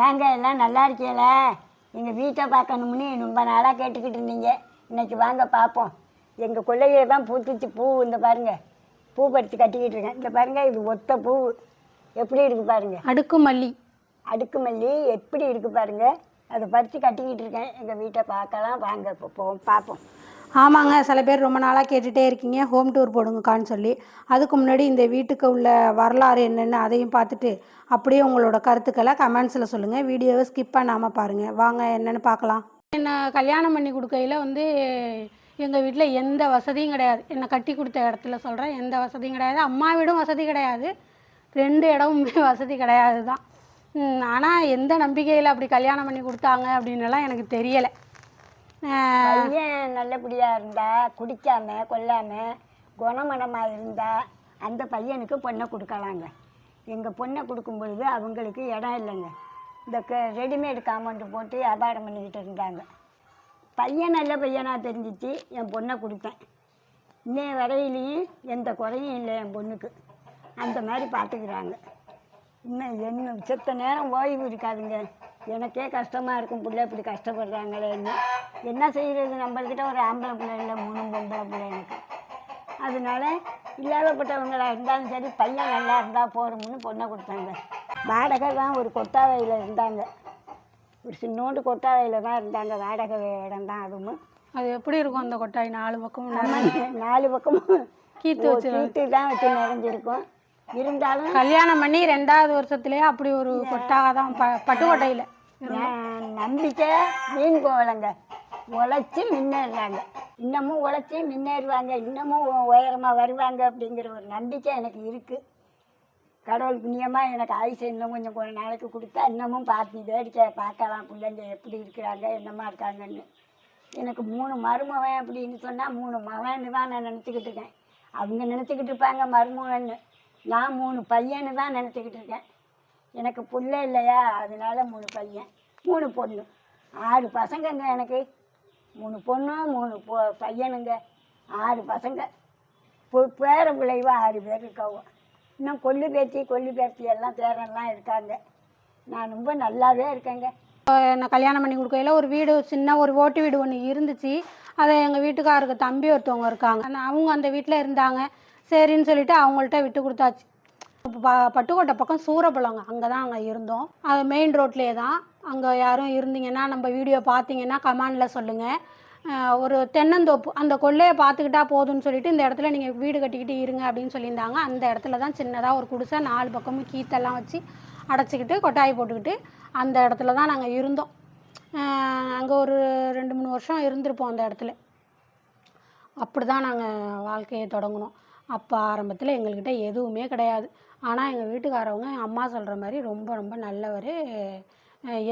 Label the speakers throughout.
Speaker 1: வாங்க எல்லாம் நல்லா இருக்கீங்களா? எங்கள் வீட்டை பார்க்கணும்னு ரொம்ப நாளாக கேட்டுக்கிட்டு இருந்தீங்க. இன்னைக்கு வாங்க பார்ப்போம். எங்கள் கொள்ளையில தான் பூத்துச்சு பூ இந்த பாருங்க. பூ பறித்து கட்டிக்கிட்டு இருக்கேன். இந்த பாருங்க இது ஒத்த பூ. எப்படி இருக்கு பாருங்க.
Speaker 2: அடுக்கு மல்லி.
Speaker 1: அடுக்கு மல்லி எப்படி இருக்கு பாருங்க. அதை பறித்து கட்டிக்கிட்டு இருக்கேன். எங்கள் வீட்டை பார்க்கலாம். வாங்க இப்போ போவோம் பார்ப்போம்.
Speaker 2: ஆமாங்க சில பேர் ரொம்ப நாளாக கேட்டுகிட்டே இருக்கீங்க. ஹோம் டூர் போடுங்கக்கான்னு சொல்லி. அதுக்கு முன்னாடி இந்த வீட்டுக்கு உள்ள வரலாறு என்னென்னு அதையும் பார்த்துட்டு அப்படியே உங்களோட கருத்துக்களை கமெண்ட்ஸில் சொல்லுங்கள் வீடியோவை ஸ்கிப் பண்ணாமல் பாருங்கள் வாங்க என்னென்னு பார்க்கலாம். என்னை கல்யாணம் பண்ணி கொடுக்கையில் வந்து எங்கள் வீட்டில் எந்த வசதியும் கிடையாது. என்னை கட்டி கொடுத்த இடத்துல சொல்கிறேன் எந்த வசதியும் கிடையாது. அம்மா வீடும் வசதி கிடையாது. ரெண்டு இடமுமே வசதி கிடையாது தான் ஆனால் எந்த நம்பிக்கையில் அப்படி கல்யாணம் பண்ணி கொடுத்தாங்க அப்படின்னுலாம் எனக்கு தெரியலை.
Speaker 1: பையன் நல்லபடியாக இருந்தா குடிக்காம கொல்லாம குணமனமாக இருந்தா அந்த பையனுக்கு பொண்ணை கொடுக்கலாங்க. எங்கள் பொண்ணை கொடுக்கும் பொழுது அவங்களுக்கு இடம் இல்லைங்க. இந்த க ரெடிமேட் காம்பவுண்டு போட்டு வியாபாரம் பண்ணிக்கிட்டு இருந்தாங்க. பையன் நல்ல பையனாக தெரிஞ்சிச்சு என் பொண்ணை கொடுத்தேன். இன்னைய வரையிலையும் எந்த குறையும் இல்லை என் பொண்ணுக்கு. அந்த மாதிரி பார்த்துக்கிறாங்க. இன்னும் என்ன செத்த நேரம் ஓய்வு இருக்காதுங்க. எனக்கே கஷ்டமாக இருக்கும் பிள்ளை இப்படி கஷ்டப்படுறாங்களேன்னு என்ன செய்கிறது நம்மள்கிட்ட ஒரு ஆம்பளை பிள்ளை இல்லை மூணு பொம்பளை பிள்ளை எனக்கு. அதனால இல்லாதப்பட்டவங்களாக இருந்தாலும் சரி பையன் நல்லா இருந்தால் போகிறோம்னு பொண்ணை கொடுத்தாங்க. வாடகை தான் ஒரு கொட்டாவையில் இருந்தாங்க. ஒரு சின்னோண்டு கொட்டாவையில் தான் இருந்தாங்க. வாடகை இடம் தான் அதுவும்.
Speaker 2: அது எப்படி இருக்கும் அந்த கொட்டாய்? நாலு பக்கமும்
Speaker 1: நாலு பக்கமும்
Speaker 2: கீத்து
Speaker 1: கீத்து தான் வச்சு நிறைஞ்சிருக்கும். இருந்தாலும்
Speaker 2: கல்யாணம் பண்ணி ரெண்டாவது வருஷத்துலேயே அப்படி ஒரு கொட்டாக தான் ப பட்டுக்கோட்டையில்.
Speaker 1: நம்பிக்கை மீன் கோவலங்க. உழைச்சி முன்னேறுறாங்க. இன்னமும் உழைச்சி முன்னேறுவாங்க. இன்னமும் உ- உயரமா வருவாங்க அப்படிங்கிற ஒரு நம்பிக்கை எனக்கு இருக்குது கடவுள் புண்ணியமாக எனக்கு ஆயுசு இன்னும் கொஞ்சம் கொஞ்ச நாளைக்கு கொடுத்தா இன்னமும் பார்த்து வேடிக்கை பார்க்கலாம். பிள்ளைங்க எப்படி இருக்கிறாங்க என்னமா இருக்காங்கன்னு. எனக்கு மூணு மருமவன் அப்படின்னு சொன்னால் மூணு மவன்னு தான் நான் நினச்சிக்கிட்டு இருக்கேன். அவங்க நினச்சிக்கிட்டு இருப்பாங்க மருமகன்னு. நான் மூணு பையன்னு தான் நினச்சிக்கிட்டு இருக்கேன். எனக்கு பிள்ளை இல்லையா? அதனால மூணு பையன் மூணு பொண்ணு. ஆறு பசங்கங்க எனக்கு. மூணு பொண்ணு மூணு பொ பையனுங்க. ஆறு பசங்க. பேர பிள்ளைவா ஆறு பேர் இருக்கவும் இன்னும் கொல்லு பேத்தி கொல்லு பேத்தி எல்லாம் பேரெல்லாம் இருக்காங்க. நான் ரொம்ப நல்லாவே இருக்கேங்க.
Speaker 2: நான் கல்யாணம் பண்ணி கொடுக்கையில் ஒரு வீடு சின்ன ஒரு ஓட்டு வீடு ஒன்று இருந்துச்சு. அதை எங்கள் வீட்டுக்காருக்கு தம்பி ஒருத்தவங்க இருக்காங்க. அவங்க அந்த வீட்டில் இருந்தாங்க. சரின்னு சொல்லிட்டு அவங்கள்ட்ட விட்டு கொடுத்தாச்சு. இப்போ ப பட்டுக்கோட்டை பக்கம் சூரப்பழங்க அங்கே தான் அங்கே இருந்தோம். அது மெயின் ரோட்லேயே தான். அங்கே யாரும் இருந்தீங்கன்னா நம்ம வீடியோ பார்த்தீங்கன்னா கமெண்டில் சொல்லுங்கள் ஒரு தென்னந்தோப்பு அந்த கொள்ளையை பார்த்துக்கிட்டா போதும்னு சொல்லிட்டு இந்த இடத்துல நீங்கள் வீடு கட்டிக்கிட்டு இருங்க அப்படின்னு சொல்லியிருந்தாங்க. அந்த இடத்துல தான் சின்னதாக ஒரு குடிசை நாலு பக்கமும் கீத்தெல்லாம் வச்சு அடைச்சிக்கிட்டு கொட்டாய் போட்டுக்கிட்டு அந்த இடத்துல தான் நாங்கள் இருந்தோம். அங்கே ஒரு ரெண்டு மூணு வருஷம் இருந்திருப்போம் அந்த இடத்துல. அப்படி தான் நாங்கள் வாழ்க்கையை தொடங்கினோம். அப்போ ஆரம்பத்தில் எங்கள்கிட்ட எதுவுமே கிடையாது. ஆனால் எங்கள் வீட்டுக்காரவங்க அம்மா சொல்கிற மாதிரி ரொம்ப ரொம்ப நல்லவர்.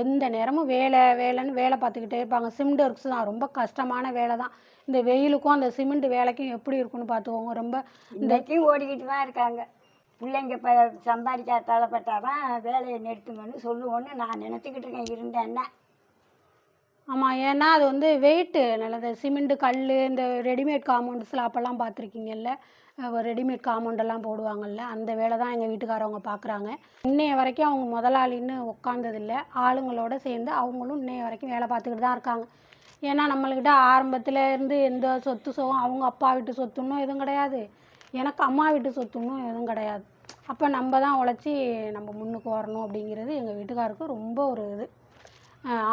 Speaker 2: எந்த நேரமும் வேலை வேலைன்னு வேலை பார்த்துக்கிட்டே இருப்பாங்க. சிமெண்ட் ஒர்க்ஸ் தான். ரொம்ப கஷ்டமான வேலை தான். இந்த வெயிலுக்கும் அந்த சிமெண்ட் வேலைக்கும் எப்படி இருக்குன்னு பார்த்துக்கோங்க. ரொம்ப
Speaker 1: இன்றைக்கும் ஓடிக்கிட்டு தான் இருக்காங்க. பிள்ளைங்க இப்போ சம்பாதிக்க தலைப்பட்டால் தான் வேலையை நிறுத்துங்கன்னு சொல்லுவோன்னு நான் நினச்சிக்கிட்டு இருக்கேன். இருந்தேன்னா.
Speaker 2: ஆமாம் ஏன்னா அது வந்து வெயிட்டு நல்லது. சிமெண்ட்டு கல் இந்த ரெடிமேட் காம்பவுண்ட்ஸில் அப்போல்லாம் பார்த்துருக்கீங்கல்ல. ரெடிமேட் காமௌண்டெல்லாம் போடுவாங்கள்ல அந்த வேலை தான் எங்கள் வீட்டுக்காரவங்க பார்க்குறாங்க இன்னைய வரைக்கும் அவங்க முதலாளின்னு உட்காந்ததில்ல ஆளுங்களோட சேர்ந்து அவங்களும் இன்னைய வரைக்கும் வேலை பார்த்துக்கிட்டு தான் இருக்காங்க. ஏன்னா நம்மள்கிட்ட ஆரம்பத்தில் இருந்து எந்த சொத்து சுகம் அவங்க அப்பா வீட்டு சொத்துன்னும் எதுவும் கிடையாது. எனக்கு அம்மா வீட்டு சொத்துன்னும் எதுவும் கிடையாது. அப்போ நம்ம தான் உழைச்சி நம்ம முன்னுக்கு வரணும் அப்படிங்கிறது எங்கள் வீட்டுக்காருக்கு ரொம்ப ஒரு இது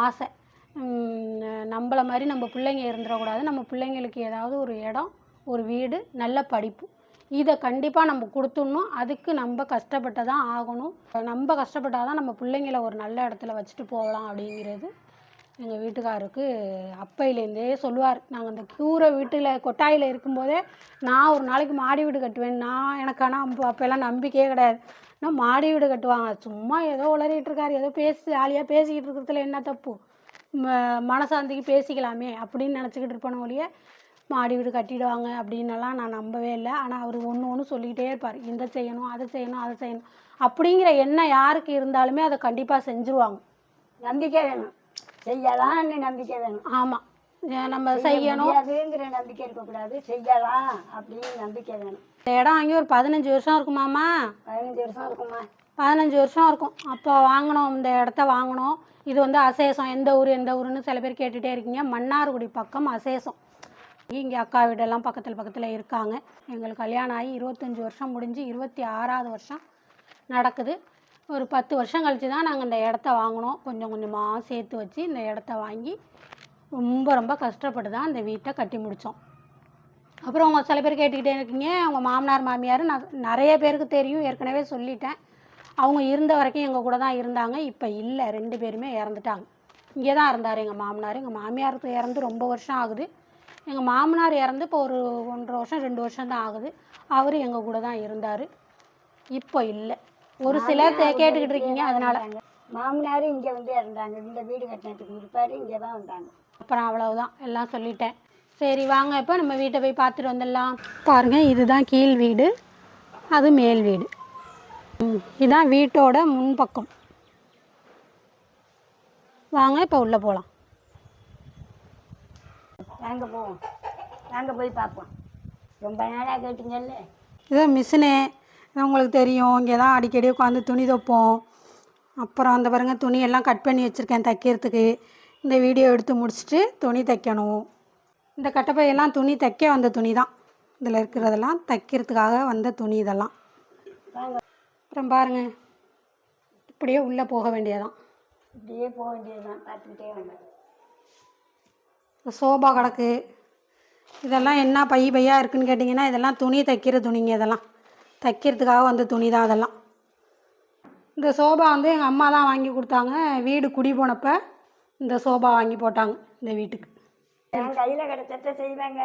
Speaker 2: ஆசை. நம்மளை நம்மள மாதிரி நம்ம பிள்ளைங்க இருந்துடக்கூடாது. நம்ம பிள்ளைங்களுக்கு ஏதாவது ஒரு இடம் ஒரு வீடு நல்ல படிப்பு. இதை கண்டிப்பாக நம்ம கொடுத்துடணும். அதுக்கு நம்ம கஷ்டப்பட்டு தான் ஆகணும். நம்ம கஷ்டப்பட்டால் தான் நம்ம பிள்ளைங்கள ஒரு நல்ல இடத்துல வச்சுட்டு போகலாம் அப்படிங்கிறது எங்கள் வீட்டுக்காருக்கு அப்பையிலேருந்தே சொல்லுவார். நாங்கள் அந்த கூரை வீட்டில் கொட்டாயில் இருக்கும்போதே நான் ஒரு நாளைக்கு மாடி வீடு கட்டுவேன். நான் எனக்கு ஆனால் அப்போ அப்போல்லாம் நம்பிக்கையே கிடையாது. நான் மாடி வீடு கட்டுவாங்க. சும்மா ஏதோ உளறிட்டு இருக்காரு. ஏதோ பேசி ஜாலியாக பேசிக்கிட்டு இருக்கிறதுல என்ன தப்பு? ம- மனசாந்திக்கு பேசிக்கலாமே அப்படின்னு நினச்சிக்கிட்டு இருப்பேன் ஒழிய மாடி வீடு கட்டிடுவாங்க அப்படின்னலாம் நான் நம்பவே இல்லை. ஆனால் அவர் ஒன்று ஒன்று சொல்லிக்கிட்டே இருப்பார். இந்த செய்யணும் அதை செய்யணும் அதை செய்யணும் அப்படிங்கிற எண்ணம் யாருக்கு இருந்தாலுமே அதை கண்டிப்பாக செஞ்சுருவாங்க.
Speaker 1: நம்பிக்கை வேணும். செய்யலாம்னு நம்பிக்கை வேணும்.
Speaker 2: ஆமாம் நம்ம செய்யணும்.
Speaker 1: முடியாதுங்கிற நம்பிக்கை இருக்கக்கூடாது. செய்யலாம் அப்படின்னு நம்பிக்கை வேணும்.
Speaker 2: இந்த இடம் வாங்கி ஒரு பதினஞ்சு வருஷம் இருக்குமாம்மா
Speaker 1: பதினஞ்சு வருஷம் இருக்குமா?
Speaker 2: பதினஞ்சு வருஷம் இருக்கும். அப்போ வாங்கினோம் இந்த இடத்த வாங்கினோம். இது வந்து அசேசம். எந்த ஊர் எந்த ஊருன்னு சில பேர் கேட்டுகிட்டே இருக்கீங்க. மன்னார்குடி பக்கம் அசேசம். இங்கே அக்கா வீடெல்லாம் பக்கத்தில் பக்கத்தில் இருக்காங்க. எங்களுக்கு கல்யாணம் ஆகி இருபத்தஞ்சி வருஷம் முடிஞ்சு இருபத்தி ஆறாவது வருஷம் நடக்குது. ஒரு பத்து வருஷம் கழித்து தான் நாங்கள் இந்த இடத்த வாங்கினோம். கொஞ்சம் கொஞ்சமாக சேர்த்து வச்சு இந்த இடத்த வாங்கி ரொம்ப ரொம்ப கஷ்டப்பட்டு தான் இந்த வீட்டை கட்டி முடித்தோம் அப்புறம் அவங்க சில பேர் கேட்டுக்கிட்டே இருக்கீங்க. அவங்க மாமனார் மாமியார் நான் நிறைய பேருக்கு தெரியும். ஏற்கனவே சொல்லிட்டேன். அவங்க இருந்த வரைக்கும் எங்கள் கூட தான் இருந்தாங்க. இப்போ இல்லை ரெண்டு பேருமே இறந்துட்டாங்க. இங்கே தான் இருந்தார் எங்கள் மாமனார். எங்கள் மாமியாருக்கு இறந்து ரொம்ப வருஷம் ஆகுது. எங்கள் மாமனார் இறந்து இப்போ ஒரு ஒன்றரை வருஷம் ரெண்டு வருஷம் தான் ஆகுது. அவர் எங்கள் கூட தான் இருந்தார். இப்போ இல்லை. ஒரு சிலர் கேட்டுக்கிட்டு இருக்கீங்க அதனால்.
Speaker 1: மாமனார் இங்கே வந்து இறந்தாங்க. இந்த வீடு கட்டினதுக்கு பிற்பாடு இங்கே தான் வந்தாங்க.
Speaker 2: அப்புறம் அவ்வளவுதான். எல்லாம் சொல்லிட்டேன். சரி வாங்க இப்போ நம்ம வீட்டை போய் பார்த்துட்டு வந்துடலாம். பாருங்கள் இதுதான் கீழ் வீடு. அது மேல் வீடு. ம், இதான் வீட்டோட முன்பக்கம். வாங்க இப்போ உள்ளே போகலாம்.
Speaker 1: நாங்கள் போவோம். நாங்கள் போய் பார்ப்போம். ரொம்ப நாளாக கேட்டீங்கல்ல?
Speaker 2: இதுதான் மிஷினு. உங்களுக்கு தெரியும். இங்கே தான் அடிக்கடி உட்காந்து துணி தைப்போம். அப்புறம் அந்த பாருங்க துணி எல்லாம் கட் பண்ணி வச்சுருக்கேன் தைக்கிறதுக்கு. இந்த வீடியோ எடுத்து முடிச்சுட்டு துணி தைக்கணும். இந்த கட்டப்பையெல்லாம் துணி தைக்க வந்த துணி தான். இதில் இருக்கிறதெல்லாம் தைக்கிறதுக்காக வந்த துணி இதெல்லாம்.
Speaker 1: வாங்க.
Speaker 2: அப்புறம் பாருங்க இப்படியே உள்ளே போக வேண்டியதான்
Speaker 1: இப்படியே போக வேண்டியதுதான். பார்த்துக்கிட்டே வந்தேன்
Speaker 2: சோபா கிடக்கு. இதெல்லாம் என்ன பை பையாக இருக்குன்னு கேட்டிங்கன்னா இதெல்லாம் துணி தைக்கிற துணிங்க இதெல்லாம். தைக்கிறதுக்காக வந்த துணி தான் அதெல்லாம். இந்த சோபா வந்து எங்கள் அம்மா தான் வாங்கி கொடுத்தாங்க. வீடு குடி போனப்போ இந்த சோபா வாங்கி போட்டாங்க இந்த வீட்டுக்கு.
Speaker 1: என் கையில் கிடச்சத செய்வேங்க.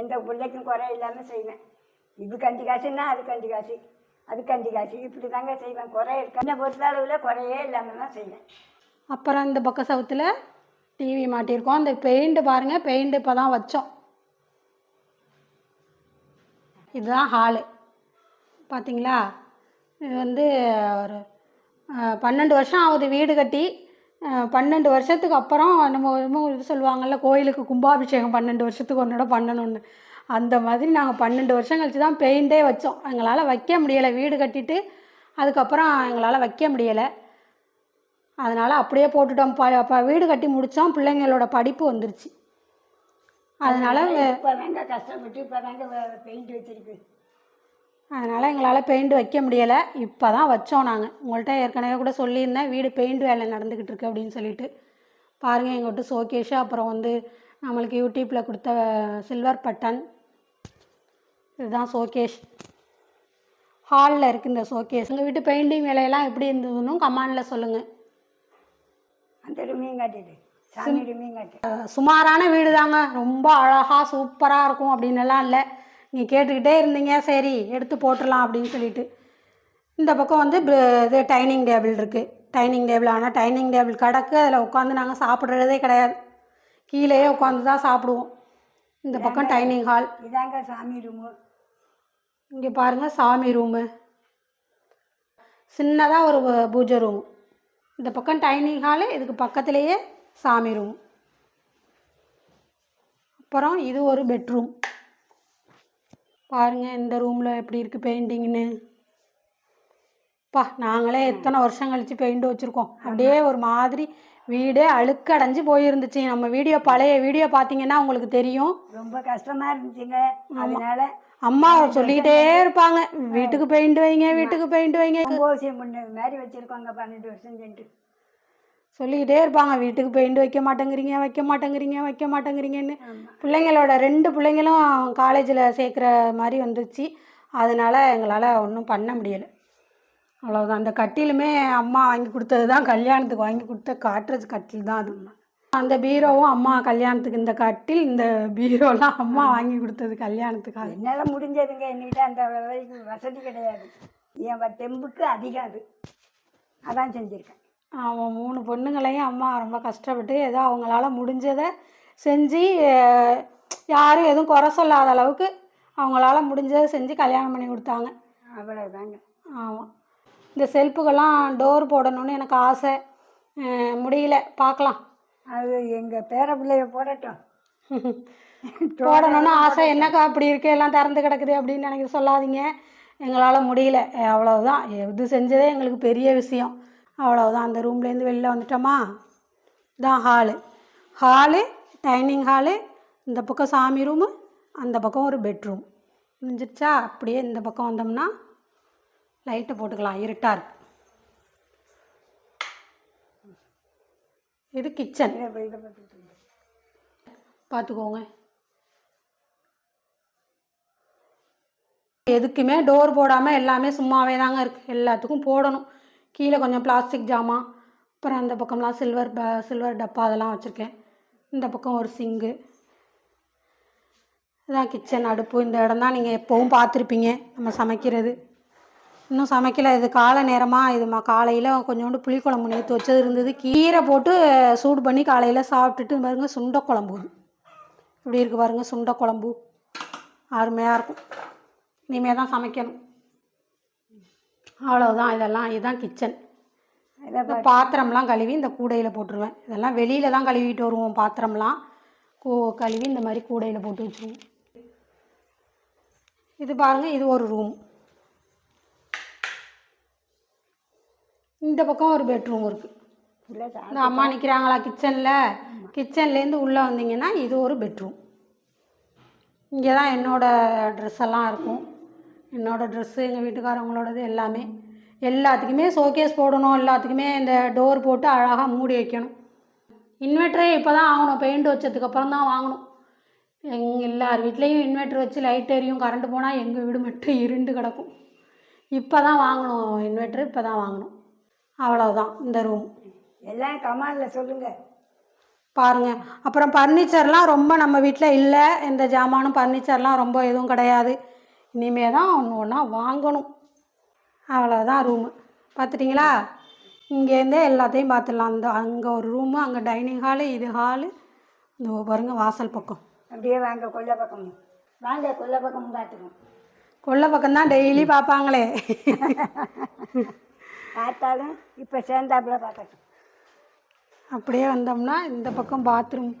Speaker 1: எந்த பிள்ளைக்கும் குறை இல்லாமல் செய்வேன். இதுக்கு அஞ்சு காசுன்னா அதுக்கு அஞ்சு காசு. அதுக்கு அஞ்சு காசு. இப்படி தாங்க செய்வேன். குறை இருக்கு? என்னை பொறுத்தளவில் குறையே இல்லாமல் தான் செய்வேன்.
Speaker 2: அப்புறம் இந்த பக்க சவுத்தில் டிவி மாட்டியிருக்கோம். அந்த பெயிண்ட் பாருங்கள் பெயிண்ட் இப்போ தான் வச்சோம். இதுதான் ஹாலு பார்த்தீங்களா இது வந்து ஒரு பன்னெண்டு வருஷம் ஆகுது வீடு கட்டி. பன்னெண்டு வருஷத்துக்கு அப்புறம் நம்ம என்னமோ இது சொல்லுவாங்கள்ல கோயிலுக்கு கும்பாபிஷேகம் பன்னெண்டு வருஷத்துக்கு ஒன்றோட பண்ணணும்னு. அந்த மாதிரி நாங்கள் பன்னெண்டு வருஷம் கழிச்சு தான் பெயிண்டே வச்சோம். எங்களால் வைக்க முடியலை. வீடு கட்டிட்டு அதுக்கப்புறம் எங்களால் வைக்க முடியலை. அதனால் அப்படியே போட்டுட்டோம் ப வீடு கட்டி முடித்தோம் பிள்ளைங்களோட படிப்பு வந்துருச்சு. அதனால்
Speaker 1: இப்போ தாங்க கஷ்டப்பட்டு இப்போ தாங்க பெயிண்ட் வச்சிருக்கு.
Speaker 2: அதனால் எங்களால் பெயிண்ட் வைக்க முடியலை. இப்போ தான் வச்சோம் நாங்கள் உங்கள்கிட்ட ஏற்கனவே கூட சொல்லியிருந்தேன் வீடு பெயிண்ட் வேலை நடந்துக்கிட்டு இருக்கு அப்படின்னு சொல்லிட்டு. பாருங்கள் எங்கள்கிட்ட ஷோகேஷு அப்புறம் வந்து நம்மளுக்கு யூடியூப்பில் கொடுத்த சில்வர் பட்டன். இதுதான் ஷோகேஷ் ஹாலில் இருக்குது இந்த ஷோகேஸ் உங்கள் வீட்டு பெயிண்டிங் வேலையெல்லாம் எப்படி இருந்ததுன்னு கமாண்டில் சொல்லுங்கள்
Speaker 1: அந்த ரூமையும் காட்டிடு காட்டு
Speaker 2: சுமாரான வீடு தாங்க ரொம்ப அழகாக சூப்பராக இருக்கும் அப்படின்னுலாம் இல்லை. நீங்கள் கேட்டுக்கிட்டே இருந்தீங்க. சரி எடுத்து போட்டுடலாம் அப்படின்னு சொல்லிட்டு. இந்த பக்கம் வந்து இது டைனிங் டேபிள் இருக்குது டைனிங் டேபிள் ஆனால் டைனிங் டேபிள் கிடக்கு. அதில் உட்காந்து நாங்கள் சாப்பிட்றதே கிடையாது. கீழேயே உட்காந்து தான் சாப்பிடுவோம். இந்த பக்கம் டைனிங் ஹால்.
Speaker 1: இதாங்க சாமி ரூமு.
Speaker 2: இங்கே பாருங்கள் சாமி ரூமு. சின்னதாக ஒரு பூஜை ரூம். இந்த பக்கம் டைனிங் ஹாலு இதுக்கு பக்கத்துலேயே சாமி ரூம். அப்புறம் இது ஒரு பெட்ரூம். பாருங்கள் இந்த ரூமில் எப்படி இருக்குது பெயிண்டிங்னு. பா நாங்களே எத்தனை வருஷம் கழித்து பெயிண்ட் வச்சுருக்கோம். அப்படியே ஒரு மாதிரி வீடே அழுக்கடைஞ்சு போயிருந்துச்சு. நம்ம வீடியோ பழைய வீடியோ பார்த்தீங்கன்னா உங்களுக்கு தெரியும்.
Speaker 1: ரொம்ப கஷ்டமாக இருந்துச்சுங்க. அதனால
Speaker 2: அம்மா சொல்லிக்கிட்டே இருப்பாங்க. வீட்டுக்கு பெயிண்ட் வைங்க வீட்டுக்கு பெயிண்ட் வைங்க.
Speaker 1: கும்பாபிஷேகம் பண்ண மாதிரி வச்சுருக்கோங்க பன்னெண்டு வருஷம் சென்று
Speaker 2: சொல்லிக்கிட்டே இருப்பாங்க. வீட்டுக்கு பெயிண்ட் வைக்க மாட்டேங்கிறீங்க வைக்க மாட்டேங்கிறீங்க வைக்க மாட்டேங்கிறீங்கன்னு. பிள்ளைங்களோட ரெண்டு பிள்ளைங்களும் காலேஜில் சேர்க்குற மாதிரி வந்துச்சு அதனால் எங்களால் ஒன்றும் பண்ண முடியலை. அவ்வளோதான் அந்த கட்டிலுமே அம்மா வாங்கி கொடுத்தது தான் கல்யாணத்துக்கு வாங்கி கொடுத்த காட்டுறது கட்டில் தான் அது. அந்த பீரோவும் அம்மா கல்யாணத்துக்கு இந்த கட்டில் இந்த பீரோலாம் அம்மா வாங்கி கொடுத்தது கல்யாணத்துக்காக.
Speaker 1: என்னால் முடிஞ்சதுங்க. என்கிட்ட அந்த விலைக்கு வசதி கிடையாது. என் தெம்புக்கு அதிகம் அது. அதான் செஞ்சுருக்கேன்.
Speaker 2: அவன் மூணு பொண்ணுங்களையும் அம்மா ரொம்ப கஷ்டப்பட்டு ஏதோ அவங்களால முடிஞ்சதை செஞ்சு யாரும் எதுவும் குறை சொல்லாத அளவுக்கு அவங்களால முடிஞ்சதை செஞ்சு கல்யாணம் பண்ணி கொடுத்தாங்க.
Speaker 1: அவ்வளோதாங்க
Speaker 2: ஆமாம் இந்த செல்ஃபுக்கெல்லாம் டோர் போடணும்னு எனக்கு ஆசை. முடியல. பார்க்கலாம்.
Speaker 1: அது எங்கள் பேர பிள்ளைய போடட்டும்.
Speaker 2: போடணும்னு ஆசை என்னக்கா அப்படி இருக்கு? எல்லாம் திறந்து கிடக்குது அப்படின்னு எனக்கு சொல்லாதீங்க. எங்களால் முடியல. அவ்வளவுதான். இது செஞ்சதே எங்களுக்கு பெரிய விஷயம். அவ்வளவுதான். அந்த ரூம்லேருந்து வெளில வந்துட்டோமா? இதான் ஹாலு ஹாலு டைனிங் ஹாலு இந்த பக்கம் சாமி ரூமு அந்த பக்கம் ஒரு பெட்ரூம் முடிஞ்சிருச்சா? அப்படியே இந்த பக்கம் வந்தோம்னா லைட்டை போட்டுக்கலாம். இருட்டாக இருக்கு. இது கிச்சன் பார்த்துக்கோங்க எதுக்குமே டோர் போடாமல் எல்லாமே சும்மாவே தாங்க இருக்குது எல்லாத்துக்கும் போடணும். கீழே கொஞ்சம் பிளாஸ்டிக் ஜாமான் அப்புறம் அந்த பக்கம்லாம் சில்வர் ப சில்வர் டப்பா அதெல்லாம் வச்சுருக்கேன். இந்த பக்கம் ஒரு சிங்கு இதான் கிச்சன் அடுப்பு. இந்த இடம் தான் நீங்கள் எப்போவும் பார்த்துருப்பீங்க. நம்ம சமைக்கிறது. இன்னும் சமைக்கல. இது காலை நேரமாக இது ம காலையில் கொஞ்சோண்டு புளிக்குழம்பு நேற்று வச்சது இருந்தது. கீரை போட்டு சூடு பண்ணி காலையில் சாப்பிட்டுட்டு பாருங்க சுண்டை குழம்பு. இப்படி இருக்குது பாருங்க சுண்டை குழம்பு. அருமையாக இருக்கும். இனிமேல் தான் சமைக்கணும். அவ்வளவுதான். இதெல்லாம் இதுதான் கிச்சன் இந்த பாத்திரம்லாம் கழுவி இந்த கூடையில் போட்டுருவேன். இதெல்லாம் வெளியில் தான் கழுவிட்டு வருவோம் பாத்திரம்லாம். கூ கழுவி இந்த மாதிரி கூடையில் போட்டு வச்சுருவோம். இது பாருங்கள் இது ஒரு ரூம் இந்த பக்கம் ஒரு பெட்ரூம் இருக்குது இந்த அம்மா நிற்கிறாங்களா கிச்சனில் கிச்சன்லேருந்து உள்ளே வந்தீங்கன்னா இது ஒரு பெட்ரூம் இங்கே தான் என்னோடய ட்ரெஸ் எல்லாம் இருக்கும். என்னோடய ட்ரெஸ்ஸு எங்கள் வீட்டுக்காரவங்களோடது எல்லாமே. எல்லாத்துக்குமே ஷோகேஸ் போடணும். எல்லாத்துக்குமே இந்த டோர் போட்டு அழகாக மூடி வைக்கணும். இன்வெர்ட்டரே இப்போ தான் ஆகணும் பெயிண்ட் வச்சதுக்கப்புறம் தான் வாங்கணும். எங்கள் எல்லார் வீட்லேயும் இன்வெர்ட்டர் வச்சு லைட் எரியும். கரண்ட் போனால் எங்கள் வீடு மட்டும் இருண்டு கிடக்கும். இப்போ தான் வாங்கணும். இன்வெர்ட்டர் இப்போ தான் வாங்கணும். அவ்வளோதான் இந்த ரூம்
Speaker 1: எல்லாம் கமாலில் சொல்லுங்கள்
Speaker 2: பாருங்க. அப்புறம் ஃபர்னிச்சர்லாம் ரொம்ப நம்ம வீட்டில் இல்லை. எந்த ஜாமானும் ஃபர்னிச்சர்லாம் ரொம்ப எதுவும் கிடையாது. இனிமே தான் ஒன்று ஒன்றா வாங்கணும். அவ்வளோதான் ரூமு பார்த்துட்டிங்களா இங்கேருந்தே எல்லாத்தையும் பார்த்துடலாம் அந்த அங்கே ஒரு ரூமு அங்கே டைனிங் ஹாலு இது ஹாலு இந்த பாருங்க வாசல் பக்கம்.
Speaker 1: அப்படியே வாங்க கொல்லை பக்கம். வாங்க கொல்லை பக்கம் பார்த்துக்கோம்
Speaker 2: கொல்லை பக்கம் தான் டெய்லி பார்ப்பாங்களே
Speaker 1: பார்த்தாலும் இப்போ சேர்ந்தாப்புல பார்க்கட்டும்.
Speaker 2: அப்படியே வந்தோம்னா இந்த பக்கம் பாத்ரூம்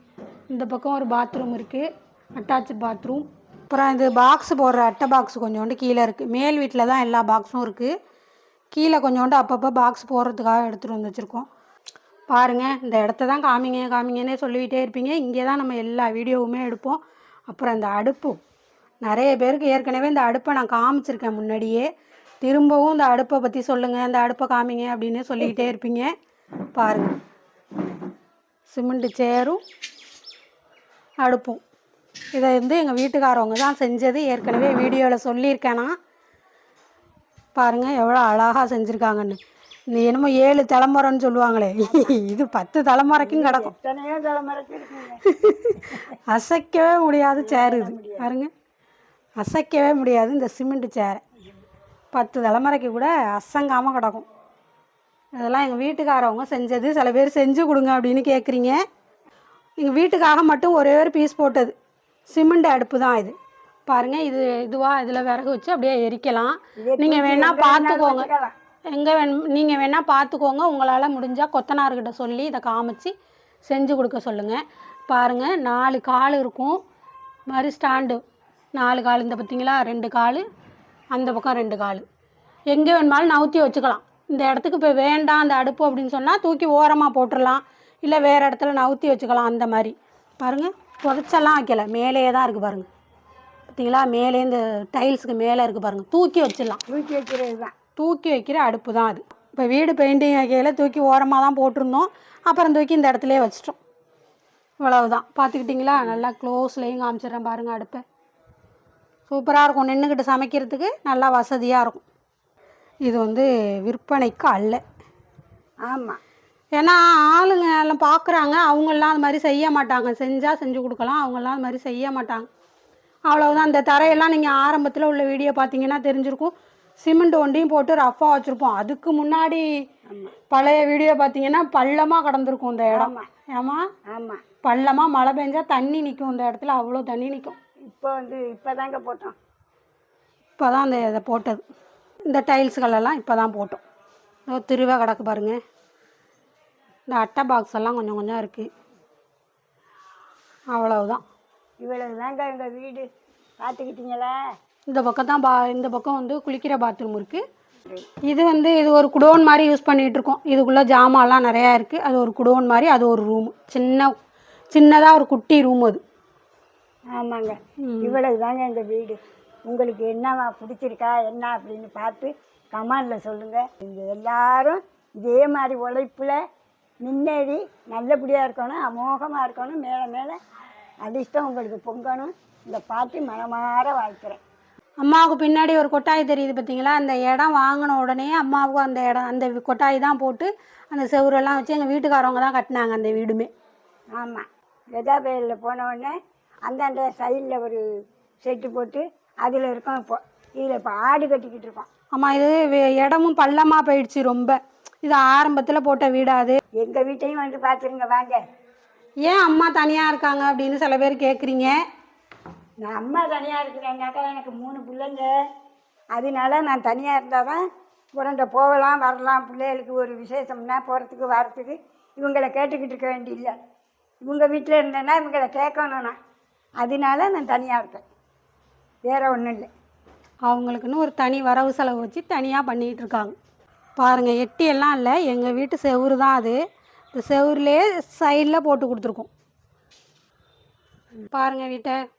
Speaker 2: இந்த பக்கம் ஒரு பாத்ரூம் இருக்குது அட்டாச்சு பாத்ரூம் அப்புறம் இது பாக்ஸ் போடுற அட்டை பாக்ஸ் கொஞ்சோண்டு கீழே இருக்குது மேல் வீட்டில் தான் எல்லா பாக்ஸும் இருக்குது கீழே கொஞ்சோண்டு அப்பப்போ பாக்ஸ் போடுறதுக்காக எடுத்துகிட்டு வந்து வச்சுருக்கோம். பாருங்கள் இந்த இடத்த தான் காமிங்க காமிங்கன்னே சொல்லிக்கிட்டே இருப்பீங்க. இங்கே தான் நம்ம எல்லா வீடியோவுமே எடுப்போம். அப்புறம் இந்த அடுப்பு. நிறைய பேருக்கு ஏற்கனவே இந்த அடுப்பை நான் காமிச்சிருக்கேன் முன்னாடியே. திரும்பவும் இந்த அடுப்பை பற்றி சொல்லுங்கள் இந்த அடுப்பை காமிங்க அப்படின்னு சொல்லிக்கிட்டே இருப்பீங்க. பாருங்கள் சிமெண்ட் சேரும் அடுப்பும். இதை வந்து எங்கள் வீட்டுக்காரவங்க தான் செஞ்சது. ஏற்கனவே வீடியோவில் சொல்லியிருக்கேன் நான். பாருங்கள் எவ்வளோ அழகாக செஞ்சுருக்காங்கன்னு. நீ என்னமோ ஏழு தலைமுறைன்னு சொல்லுவாங்களே. இது பத்து தலைமுறைக்கும் கிடக்கும். அசைக்கவே முடியாது சேர் இது. பாருங்க. அசைக்கவே முடியாது இந்த சிமெண்ட் சேரை. பத்து தலைமுறைக்கு கூட அசங்காமல் கிடக்கும். இதெல்லாம் எங்கள் வீட்டுக்காரவங்க செஞ்சது. சில பேர் செஞ்சு கொடுங்க அப்படின்னு கேட்குறீங்க எங்கள் வீட்டுக்காக மட்டும் ஒரே ஒரு பீஸ் போட்டது. சிமெண்ட் அடுப்பு தான் இது. பாருங்கள் இது இதுவாக இதில் விறகு வச்சு அப்படியே எரிக்கலாம். நீங்கள் வேணால் பார்த்துக்கோங்க. எங்கே வேண் நீங்கள் வேணால் பார்த்துக்கோங்க உங்களால் முடிஞ்சால் கொத்தனார்கிட்ட சொல்லி இதை காமிச்சு செஞ்சு கொடுக்க சொல்லுங்கள் பாருங்கள் நாலு கால் இருக்கும். மாதிரி ஸ்டாண்டு. நாலு கால் இந்த பார்த்தீங்களா ரெண்டு கால். அந்த பக்கம் ரெண்டு கால். எங்கே வேணுமாலும் நவுத்தி வச்சுக்கலாம். இந்த இடத்துக்கு இப்போ வேண்டாம் அந்த அடுப்பு அப்படின்னு சொன்னால் தூக்கி ஓரமாக போட்டுடலாம் இல்லை வேறு இடத்துல நவுத்தி வச்சுக்கலாம் அந்த மாதிரி. பாருங்கள் புதைச்செல்லாம் வைக்கல. மேலேயே தான் இருக்குது பாருங்கள் பார்த்தீங்களா? மேலே இந்த டைல்ஸுக்கு மேலே இருக்குது பாருங்கள் தூக்கி வச்சிடலாம்.
Speaker 1: தூக்கி வைக்கிறது தான்.
Speaker 2: தூக்கி வைக்கிற அடுப்பு தான் அது. இப்போ வீடு பெயிண்டிங் வைக்கையில் தூக்கி ஓரமாக தான் போட்டிருந்தோம். அப்புறம் தூக்கி இந்த இடத்துலயே வச்சிட்டோம். இவ்வளவுதான். பார்த்துக்கிட்டிங்களா? நல்லா க்ளோஸ்லேயும் காமிச்சிடுறேன் பாருங்கள் அடுப்பை. சூப்பராக இருக்கும். நின்றுக்கிட்டு சமைக்கிறதுக்கு நல்லா வசதியாக இருக்கும். இது வந்து விற்பனைக்கு அல்ல.
Speaker 1: ஆமாம்
Speaker 2: ஏன்னா ஆளுங்க எல்லாம் பார்க்குறாங்க அவங்கெல்லாம் அது மாதிரி செய்ய மாட்டாங்க. செஞ்சால் செஞ்சு கொடுக்கலாம். அவங்கெல்லாம் அது மாதிரி செய்ய மாட்டாங்க. அவ்வளவுதான். இந்த தரையெல்லாம் நீங்கள் ஆரம்பத்தில் உள்ள வீடியோ பார்த்தீங்கன்னா தெரிஞ்சிருக்கும். சிமெண்ட் ஒண்டியும் போட்டு ரஃப்பாக வச்சுருப்போம். அதுக்கு முன்னாடி பழைய வீடியோ பார்த்தீங்கன்னா பள்ளமாக கடந்திருக்கும் இந்த இடம். ஏமா
Speaker 1: ஆமாம்
Speaker 2: பள்ளமாக மழை பெஞ்சா தண்ணி நிற்கும் இந்த இடத்துல. அவ்வளோ தண்ணி நிற்கும்
Speaker 1: இப்போ வந்து இப்போ தாங்க போட்டோம்.
Speaker 2: இப்போ தான் அந்த இதை போட்டது. இந்த டைல்ஸுகளெல்லாம் இப்போ தான் போட்டோம். இதோ திருவே கிடக்கு பாருங்க. இந்த அட்டை பாக்ஸ் எல்லாம் கொஞ்சம் கொஞ்சம் இருக்குது அவ்வளவுதான்.
Speaker 1: இவ்வளவு தாங்க எங்கள் வீடு. பார்த்துக்கிட்டீங்களா?
Speaker 2: இந்த பக்கம் தான் பா இந்த பக்கம் வந்து குளிக்கிற பாத்ரூம் இருக்குது இது வந்து இது ஒரு குடோன் மாதிரி யூஸ் பண்ணிகிட்டு இருக்கோம். இதுக்குள்ளே ஜாமான்லாம் நிறையா இருக்குது அது ஒரு குடோன் மாதிரி அது ஒரு ரூம் சின்ன சின்னதாக ஒரு குட்டி ரூம் அது.
Speaker 1: ஆமாங்க. இவ்வளவு தாங்க எங்கள் வீடு. உங்களுக்கு என்னவா பிடிச்சிருக்கா என்ன அப்படின்னு பார்த்து கமெண்டில் சொல்லுங்கள் நீங்கள் எல்லாரும் இதே மாதிரி உழைப்பில் முன்னேறி நல்லபடியாக இருக்கணும் அமோகமாக இருக்கணும் மேலே மேலே அதிர்ஷ்டம் உங்களுக்கு பொங்கணும். இந்த பாட்டு மனமாற வாழ்த்துறேன்.
Speaker 2: அம்மாவுக்கு பின்னாடி ஒரு கொட்டாய் தெரியுது பார்த்தீங்களா அந்த இடம் வாங்கின உடனே அம்மாவுக்கும் அந்த இடம் அந்த கொட்டாய் தான் போட்டு அந்த செவுரெல்லாம் வச்சு எங்கள் வீட்டுக்காரவங்க தான் கட்டினாங்க அந்த வீடுமே.
Speaker 1: ஆமாம் வெதாபேரில் போன உடனே அந்தாண்ட சைடில் ஒரு செட்டு போட்டு அதில் இருக்கோம் இப்போ இதில் இப்போ ஆடு கட்டிக்கிட்டு இருக்கோம்
Speaker 2: ஆமாம் இது வே- இடமும் பள்ளமாக போயிடுச்சு ரொம்ப. இது ஆரம்பத்தில் போட்ட வீடாது.
Speaker 1: எங்கள் வீட்டையும் வந்து பார்த்துருங்க வாங்க.
Speaker 2: ஏன் அம்மா தனியாக இருக்காங்க அப்படின்னு சில பேர் கேட்குறீங்க
Speaker 1: நான் அம்மா தனியாக இருக்கிறேன்னாக்கா எனக்கு மூணு பிள்ளைங்க. அதனால நான் தனியாக இருந்தால் தான் புரண்ட போகலாம் வரலாம். பிள்ளைகளுக்கு ஒரு விசேஷம்னா போகிறதுக்கு வரத்துக்கு இவங்களை கேட்டுக்கிட்டு இருக்க வேண்டியில்லை இவங்க வீட்டில் இருந்தேன்னா இவங்களை கேட்கணும் நான். அதனால நான் தனியாக இருக்கேன். வேறு ஒன்றும் இல்லை.
Speaker 2: அவங்களுக்குன்னு ஒரு தனி வரவு செலவு வச்சு தனியாக பண்ணிகிட்டு இருக்காங்க. பாருங்கள் எட்டி எல்லாம் இல்லை. எங்கள் வீட்டு செவுரு தான் அது. இந்த செவுருலேயே சைடில் போட்டு கொடுத்துருக்கோம். பாருங்கள் வீட்டை.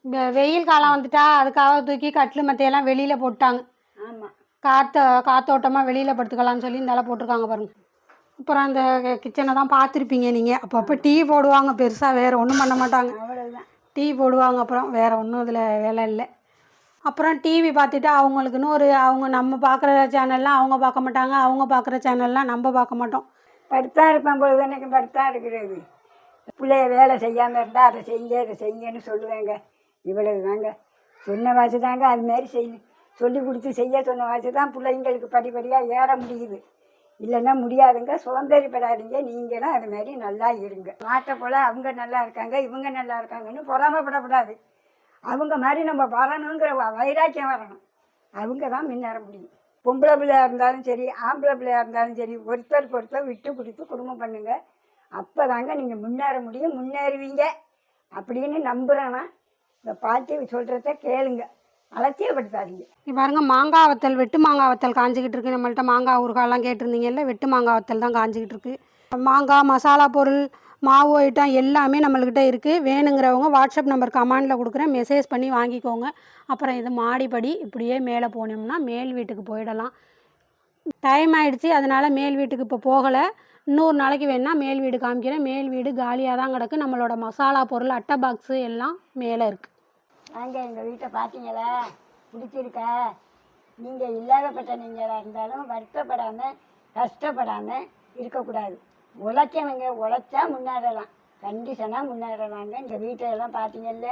Speaker 2: வெ- வெயில் காலம் வந்துட்டா அதுக்காக தூக்கி கட்டில் மத்தையெல்லாம் வெளியில் போட்டாங்க
Speaker 1: ஆமாம்
Speaker 2: காற்ற காத்தோட்டமாக வெளியில் படுத்துக்கலாம்னு சொல்லி இந்த போட்டிருக்காங்க பாருங்க. அப்புறம் அந்த கிச்சனை தான் பார்த்துருப்பீங்க நீங்கள் அப்பப்போ டீ போடுவாங்க பெருசாக வேறு ஒன்றும் பண்ண மாட்டாங்க. டீ போடுவாங்க. அப்புறம் வேறு ஒன்றும் இதில் வேலை இல்லை. அப்புறம் டிவி பார்த்துட்டு அவங்களுக்குன்னு ஒரு அவங்க நம்ம பார்க்குற சேனல்லாம் அவங்க பார்க்க மாட்டாங்க. அவங்க பார்க்குற சேனல்லாம் நம்ம பார்க்க மாட்டோம்.
Speaker 1: படுத்தா இருப்பேன் பொழுது எனக்கு படுத்தா இருக்கிறது. பிள்ளைய வேலை செய்யாமல் இருந்தால் அதை செய்யுங்க இதை செய்யுங்கன்னு சொல்லுவேங்க. இவ்வளவு தாங்க சொன்ன வாசி தாங்க அதுமாரி மாதிரி செய் சொல்லி கொடுத்து செய்ய சொன்ன வாசி தான் பிள்ளைங்களுக்கு படிப்படியாக ஏற முடியுது. இல்லைன்னா முடியாதுங்க. சுதந்திரப்படாதீங்க. நீங்களும் அது மாதிரி நல்லா இருங்க. மாட்டை போல் அவங்க நல்லா இருக்காங்க இவங்க நல்லா இருக்காங்கன்னு பொறாமப்படக்கூடாது. அவங்க மாதிரி நம்ம வரணுங்கிற வைராக்கியம் வரணும். அவங்க தான் முன்னேற முடியும். பொம்பளை பிள்ளையா இருந்தாலும் சரி ஆம்பளை பிள்ளையா இருந்தாலும் சரி ஒருத்தருக்கு ஒருத்தர் விட்டு கொடுத்து குடும்பம் பண்ணுங்க. அப்போ தாங்க நீங்கள் முன்னேற முடியும் முன்னேறுவீங்க. அப்படின்னு நம்புகிறேன்னா இந்த பாட்டி சொல்கிறத கேளுங்க. அலட்சியப்படுத்தாதீங்க
Speaker 2: இப்போ பாருங்க மாங்காய் வத்தல் வெட்டு மாங்காய் வத்தல் காஞ்சிக்கிட்டு இருக்கு. நம்மள்ட்ட மாங்காய் ஊறுகாலாம் கேட்டிருந்தீங்கல்ல வெட்டு மாங்காய் வத்தல் தான் காஞ்சிக்கிட்டு இருக்கு. மாங்காய் மசாலா பொருள் மாவு ஐட்டம் எல்லாமே நம்மள்கிட்ட இருக்குது வேணுங்கிறவங்க வாட்ஸ்அப் நம்பர் கமாண்டில் கொடுக்குறேன். மெசேஜ் பண்ணி வாங்கிக்கோங்க. அப்புறம் இது மாடிப்படி இப்படியே மேலே போனோம்னா மேல் வீட்டுக்கு போயிடலாம். டைம் ஆகிடுச்சி அதனால் மேல் வீட்டுக்கு இப்போ போகலை. இன்னொரு நாளைக்கு வேணால் மேல் வீடு காமிக்கிறேன். மேல் வீடு காலியாக தான் கிடக்கு. நம்மளோட மசாலா பொருள் அட்டை பாக்ஸு எல்லாம் மேலே இருக்குது
Speaker 1: வாங்க எங்கள் வீட்டை பார்த்தீங்களா பிடிச்சிருக்கா. நீங்கள் இல்லாதப்பட்ட நீங்களாக இருந்தாலும் வருத்தப்படாமல் கஷ்டப்படாமல் இருக்கக்கூடாது. உழைச்சவங்க உழைச்சா முன்னேறலாம். கண்டிஷனாக முன்னேறலாங்க. இந்த வீட்டையெல்லாம் பார்த்தீங்கல்ல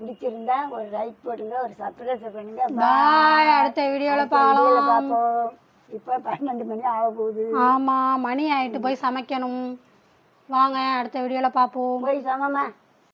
Speaker 1: பிடிச்சிருந்தா ஒரு லைக் போடுங்க ஒரு சப்ஸ்கிரைப் பண்ணுங்க.
Speaker 2: பாய் அடுத்த வீடியோவில் பார்க்கலாம்
Speaker 1: பார்ப்போம் இப்போ பன்னெண்டு மணி ஆக போகுது
Speaker 2: ஆமாம் மணி ஆயிட்டு போய் சமைக்கணும். வாங்க அடுத்த வீடியோவில் பார்ப்போம்
Speaker 1: போய் சமமா?